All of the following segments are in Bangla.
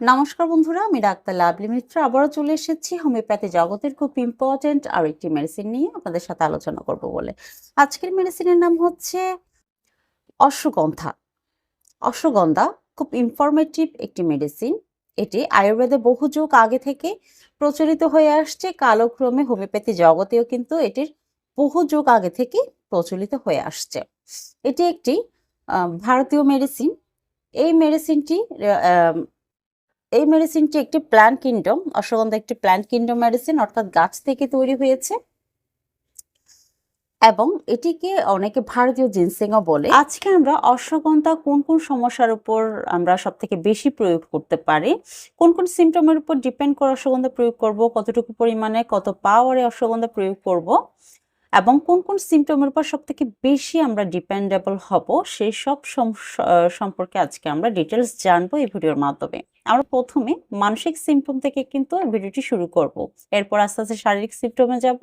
নমস্কার বন্ধুরা, আমি ডাক্তার লাভলি মিত্র। আবারও চলে এসেছি হোমিওপ্যাথি জগতের খুব ইম্পর্টেন্ট আর একটি মেডিসিন নিয়ে আপনাদের সাথে আলোচনা করব বলে। আজকের মেডিসিনের নাম হচ্ছে অশ্বগন্ধা। অশ্বগন্ধা খুব ইনফরমেটিভ একটি মেডিসিন এটি আয়ুর্বেদে বহু যুগ আগে থেকে প্রচলিত হয়ে আসছে। কালক্রমে হোমিওপ্যাথি জগতেও কিন্তু এটির বহু যুগ আগে থেকে প্রচলিত হয়ে আসছে। এটি একটি ভারতীয় মেডিসিন এই মেডিসিনটি এই মেডিসিনটি একটি প্ল্যান্ট কিংডম অশ্বগন্ধা একটি প্ল্যান্ট কিংডম মেডিসিন অর্থাৎ গাছ থেকে তৈরি হয়েছে। এবং এটিকে অনেকে ভারতীয় জিনসেংও বলে। আজকে আমরা অশ্বগন্ধা কোন কোন সমস্যার উপর আমরা সব থেকে বেশি প্রয়োগ করতে পারি, কোন কোন সিমটমের উপর ডিপেন্ড করে অশ্বগন্ধা প্রয়োগ করব, কতটুকু পরিমাণে, কত পাওয়ারে অশ্বগন্ধা প্রয়োগ করব এবং কোন কোন সিমটমের উপর সব থেকে বেশি আমরা ডিপেন্ডেবল হব সেই সব সম্পর্কে আজকে আমরা ডিটেলস জানব এই ভিডিওর মাধ্যমে। আমরা প্রথমে মানসিক সিমটম থেকে কিন্তু ভিডিওটি শুরু করব। এরপর আস্তে আস্তে শারীরিক সিমটমে যাব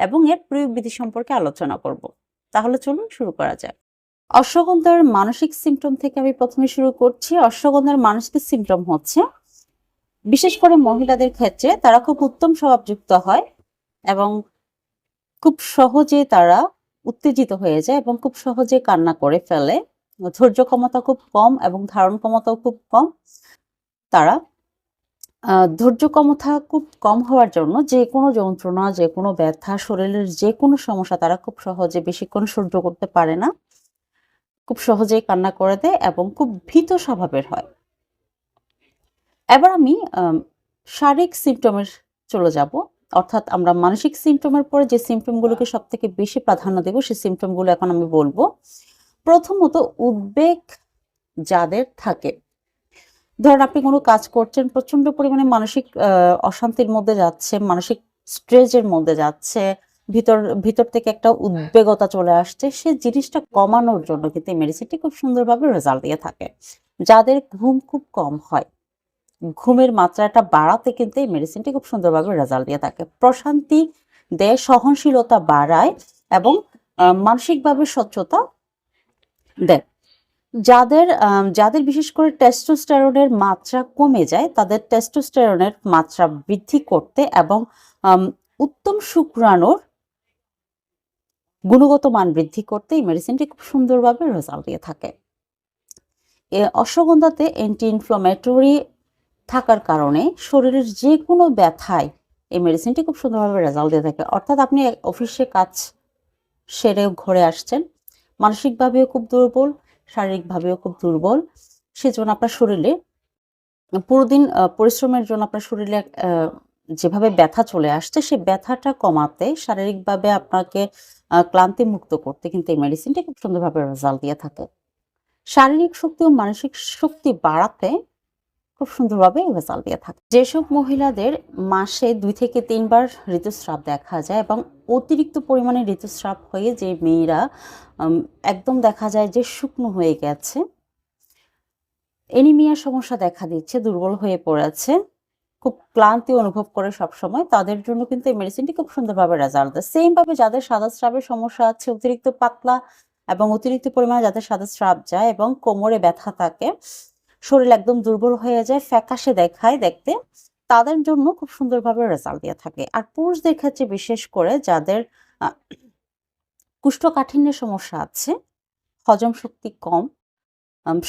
এবং এর প্রয়োগ বিধি সম্পর্কে আলোচনা করব। তাহলে চলুন শুরু করা যাক। অশ্বগন্ধার মানসিক সিমটম থেকে আমি প্রথমে শুরু করছি। অশ্বগন্ধার মানসিক সিমটম হচ্ছে, বিশেষ করে মহিলাদের ক্ষেত্রে তারা খুব উত্তম স্বভাবযুক্ত হয় এবং খুব সহজে তারা উত্তেজিত হয়ে যায় এবং খুব সহজে কান্না করে ফেলে। ধৈর্য ক্ষমতা খুব কম এবং ধারণ ক্ষমতাও খুব কম। তারা ধৈর্য ক্ষমতা খুব কম হওয়ার জন্য যে কোনো যন্ত্রণা যে কোনো ব্যথা, শরীরের যে কোনো সমস্যা তারা খুব সহজে বেশিক্ষণ সহ্য করতে পারে না। খুব সহজেই কান্না করে দেয় এবং খুব ভীত স্বভাবের হয়। এবার আমি শারীরিক সিমটমের চলে যাব। অর্থাৎ আমরা মানসিক সিমটমের পরে যে সিমটমগুলোকে সব থেকে বেশি প্রাধান্য দেব, সেই সিমটমগুলো এখন আমি বলব। প্রথমত উদ্বেগ যাদের থাকে। ধরেন আপনি কোনো কাজ করছেন প্রচণ্ড পরিমাণে মানসিক অশান্তির মধ্যে যাচ্ছে, মানসিক স্ট্রেসের মধ্যে যাচ্ছে, ভিতর ভিতর থেকে একটা উদ্বেগতা চলে আসছে, সে জিনিসটা কমানোর জন্য কিন্তু এই মেডিসিনটি খুব সুন্দরভাবে রেজাল্ট দিয়ে থাকে। যাদের ঘুম খুব কম হয়। ঘুমের মাত্রাটা বাড়াতে কিন্তু এই মেডিসিনটি খুব সুন্দরভাবে রেজাল্ট দিয়ে থাকে। প্রশান্তি দেয় সহনশীলতা বাড়ায় এবং মানসিকভাবে স্বচ্ছতা দেয়। যাদের যাদের বিশেষ করে টেস্টোস্টেরনের মাত্রা কমে যায়, তাদের টেস্টোস্টেরনের মাত্রা বৃদ্ধি করতে এবং উত্তম শুক্রাণুর গুণগত মান বৃদ্ধি করতে এই মেডিসিনটি খুব সুন্দরভাবে রেজাল্ট দিয়ে থাকে। অশ্বগন্ধাতে অ্যান্টি ইনফ্লামেটরি থাকার কারণে শরীরের যে কোনো ব্যথায় এই মেডিসিনটি খুব সুন্দরভাবে রেজাল্ট দিয়ে থাকে। অর্থাৎ আপনি অফিসে কাজ সেরে ঘরে আসছেন মানসিকভাবেও খুব দুর্বল শারীরিকভাবেও খুব দুর্বল সেজন্য আপনার শরীরে পুরোদিন আহ, পরিশ্রমের জন্য আপনার শরীরে যেভাবে ব্যথা চলে আসছে সেই ব্যথাটা কমাতে শারীরিকভাবে আপনাকে ক্লান্তি মুক্ত করতে কিন্তু এই মেডিসিনটি খুব সুন্দরভাবে রেজাল্ট দিয়ে থাকে। শারীরিক শক্তি ও মানসিক শক্তি বাড়াতে খুব সুন্দরভাবে রেজাল্ট দিয়ে থাকে। যেসব মহিলাদের মাসে দুই থেকে তিনবার ঋতুস্রাব দেখা যায় এবং অতিরিক্ত পরিমাণে ঋতুস্রাব হয়ে যে মেয়েরা একদম দেখা যায় যে শুকনো হয়ে গেছে এনিমিয়ার সমস্যা দেখা দিচ্ছে, দুর্বল হয়ে পড়েছে, খুব ক্লান্তি অনুভব করে সব সময় তাদের জন্য কিন্তু এই মেডিসিনটি খুব সুন্দরভাবে রেজাল্ট দেয়। সেম ভাবে যাদের সাদা স্রাবের সমস্যা আছে, অতিরিক্ত পাতলা এবং অতিরিক্ত পরিমাণে যাদের সাদা স্রাব যায় এবং কোমরে ব্যথা থাকে শরীর একদম দুর্বল হয়ে যায়, ফ্যাকাশে দেখায় দেখতে, তাদের জন্য খুব সুন্দরভাবে রেজাল্ট দিয়ে থাকে। আর পুরুষদের ক্ষেত্রে বিশেষ করে যাদের কুষ্ঠকাঠিন্যের সমস্যা আছে, হজম শক্তি কম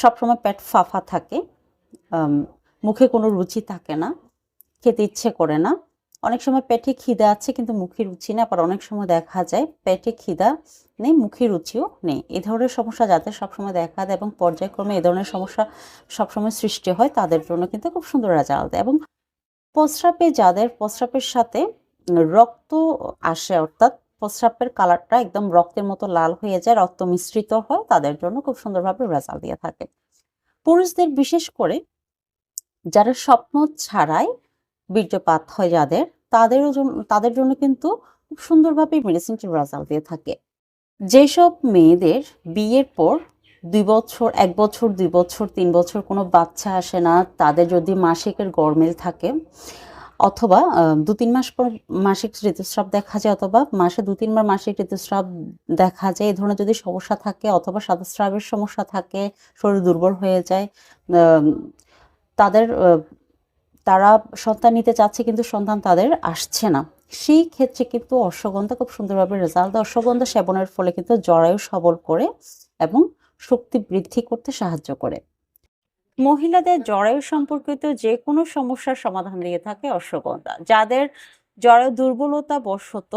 সবসময় পেট ফাফা থাকে মুখে কোনো রুচি থাকে না, খেতে ইচ্ছে করে না অনেক সময় পেটে খিদা আছে কিন্তু মুখে রুচি না আবার অনেক সময় দেখা যায় পেটে খিদা নেই মুখে রুচিও নেই। এই ধরনের সমস্যা যাদের সবসময় দেখা দেয় এবং পর্যায়ক্রমে এই ধরনের সমস্যা সবসময় সৃষ্টি হয়, তাদের জন্য কিন্তু খুব সুন্দর রেজাল্ট দেয়। এবং প্রস্রাবে যাদের, প্রস্রাবের সাথে রক্ত আসে, অর্থাৎ প্রস্রাবের কালারটা একদম রক্তের মতো লাল হয়ে যায়, রক্ত মিশ্রিত হয়, তাদের জন্য খুব সুন্দরভাবে রেজাল্ট দিয়ে থাকে। পুরুষদের বিশেষ করে যারা স্বপ্ন ছাড়াই বীর্যপাত হয় যাদের তাদেরও তাদের জন্য কিন্তু খুব সুন্দরভাবে মেডিসিনটি রেজাল্ট দিয়ে থাকে। যেসব মেয়েদের বিয়ের পর দুই বছর, এক বছর, দুই বছর, তিন বছর কোনো বাচ্চা আসে না, তাদের যদি মাসিকের গরমেল থাকে, অথবা দু তিন মাস পর মাসিক ঋতুস্রাব দেখা যায়, অথবা মাসে দু তিনবার মাসিক ঋতুস্রাব দেখা যায় এই ধরনের যদি সমস্যা থাকে, অথবা সাদস্রাবের সমস্যা থাকে, শরীর দুর্বল হয়ে যায় তাদের তারা সন্তান নিতে চাচ্ছে কিন্তু সন্তান তাদের আসছে না। সেই ক্ষেত্রে কিন্তু অশ্বগন্ধা খুব সুন্দরভাবে রেজাল্ট দেয়। অশ্বগন্ধা সেবনের ফলে কিন্তু জরায়ু সবল করে এবং শক্তি বৃদ্ধি করতে সাহায্য করে। মহিলাদের জরায়ু সম্পর্কিত যে কোনো সমস্যার সমাধান দিয়ে থাকে অশ্বগন্ধা। যাদের জরায়ু দুর্বলতা বশত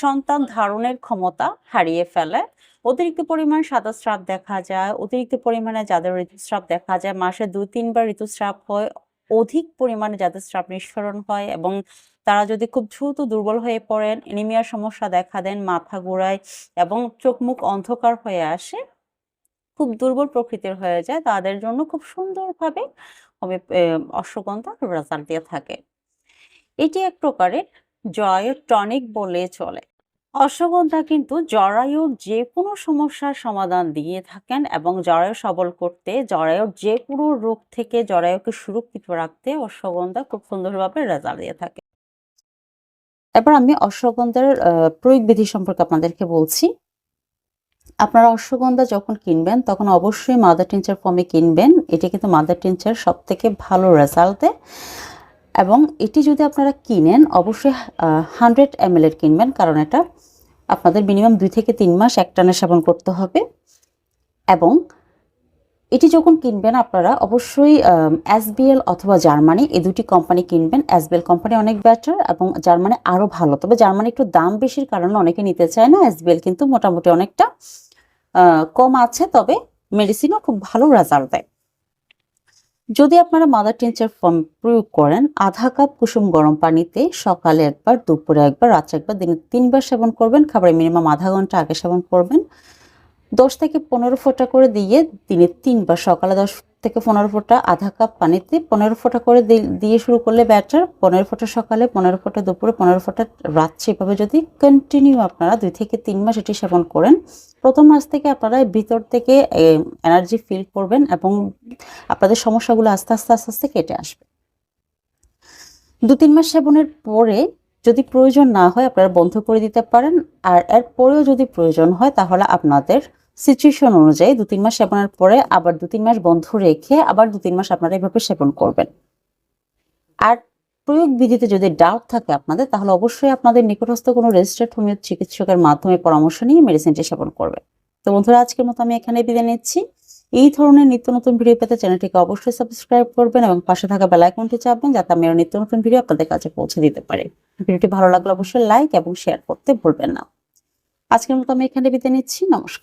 সন্তান ধারণের ক্ষমতা হারিয়ে ফেলে অতিরিক্ত পরিমাণ সাদা স্রাব দেখা যায়, অতিরিক্ত পরিমাণে যাদের ঋতুস্রাব দেখা যায়। মাসে দুই, তিনবার ঋতুস্রাব হয়, অধিক পরিমাণে যাদের স্রাব নিঃসরণ হয় এবং তারা যদি খুব দ্রুত দুর্বল হয়ে পড়েন, এনিমিয়ার সমস্যা দেখা দেন, মাথা ঘোরায় এবং চোখ মুখ অন্ধকার হয়ে আসে, খুব দুর্বল প্রকৃতির হয়ে যায়, তাদের জন্য খুব সুন্দরভাবে অশ্বগন্ধা রেজাল্ট দিয়ে থাকে। এটি এক প্রকারের জয় টনিক বলে চলে। অশ্বগন্ধা কিন্তু জরায়ুর যে কোনো সমস্যার সমাধান দিয়ে থাকেন এবং জরায়ু সবল করতে, জরায়ুর যে কোনো রোগ থেকে জরায়ুকে সুরক্ষিত রাখতে অশ্বগন্ধা খুব সুন্দরভাবে রেজাল্ট দিয়ে থাকে। এবার আমি অশ্বগন্ধার প্রয়োগ বিধি সম্পর্কে আপনাদেরকে বলছি। আপনারা অশ্বগন্ধা যখন কিনবেন, তখন অবশ্যই মাদার টিনচার ফর্মে কিনবেন। এটি কিন্তু মাদার টিনচার সব থেকে ভালো রেজাল্ট দেয় এবং এটি যদি আপনারা কিনেন, অবশ্যই হান্ড্রেড এম এর কিনবেন, কারণ এটা আপনাদের মিনিমাম দুই থেকে তিন মাস এক একটানা সেবন করতে হবে। এবং এটি যখন কিনবেন আপনারা অবশ্যই এসবিএল অথবা জার্মানি এই দুটি কোম্পানি কিনবেন। এসবিএল কোম্পানি অনেক বেটার এবং জার্মানি আরও ভালো। তবে জার্মানি একটু দাম বেশির কারণে অনেকে নিতে চায় না। এসবিএল কিন্তু মোটামুটি অনেকটা কম আছে। তবে মেডিসিনও খুব ভালো রেজাল্ট দেয়। যদি আপনারা মাদার টিনচার ফর্ম প্রয়োগ করেন, আধা কাপ কুসুম গরম পানিতে সকালে একবার, দুপুরে একবার, রাত্রে একবার, দিনে তিনবার সেবন করবেন। খাবারের মিনিমাম আধা ঘণ্টা আগে সেবন করবেন। দশ থেকে পনেরো ফোঁটা করে দিয়ে দিনে তিনবার, সকালে দশ থেকে পনেরো ফোঁটা আধা কাপ পানিতে পনেরো ফোঁটা করে দিয়ে শুরু করলে ব্যাটার পনেরো ফোঁটা সকালে, পনেরো ফোঁটা দুপুরে, পনেরো ফোঁটা রাত্রে। এভাবে যদি কন্টিনিউ আপনারা দুই থেকে তিন মাস এটি সেবন করেন প্রথম মাস থেকে আপনারা ভিতর থেকে এনার্জি ফিল করবেন এবং আপনাদের সমস্যাগুলো আস্তে আস্তে আস্তে আস্তে কেটে আসবে। দু তিন মাস সেবনের পরে যদি প্রয়োজন না হয় আপনারা বন্ধ করে দিতে পারেন। আর এর পরেও যদি প্রয়োজন হয় তাহলে আপনাদের সিচুয়েশন অনুযায়ী দু তিন মাস সেবনের পরে আবার দু তিন মাস বন্ধ রেখে আবার দু তিন মাস আপনারা এভাবে সেবন করবেন। আর প্রয়োগ বিধিতে যদি ডাউট থাকে আপনাদের, তাহলে অবশ্যই আপনাদের নিকটস্থ কোনো রেজিস্টার্ড হোমিও চিকিৎসকের মাধ্যমে পরামর্শ নিয়ে মেডিসিনটি সেবন করবেন। তো বন্ধুরা, আজকের মতো আমি এখানে বিদায় নিচ্ছি। এই ধরনের নিত্য নতুন ভিডিও পেতে চ্যানেলটিকে অবশ্যই সাবস্ক্রাইব করবেন এবং পাশে থাকা বেল আইকনটি চাপবেন যাতে আমি আরও নিত্য নতুন ভিডিও আপনাদের কাছে পৌঁছে দিতে পারি। ভিডিওটি ভালো লাগলে অবশ্যই লাইক এবং শেয়ার করতে ভুলবেন না। আজকের মতো আমি এখানে বিদায় নিচ্ছি। নমস্কার।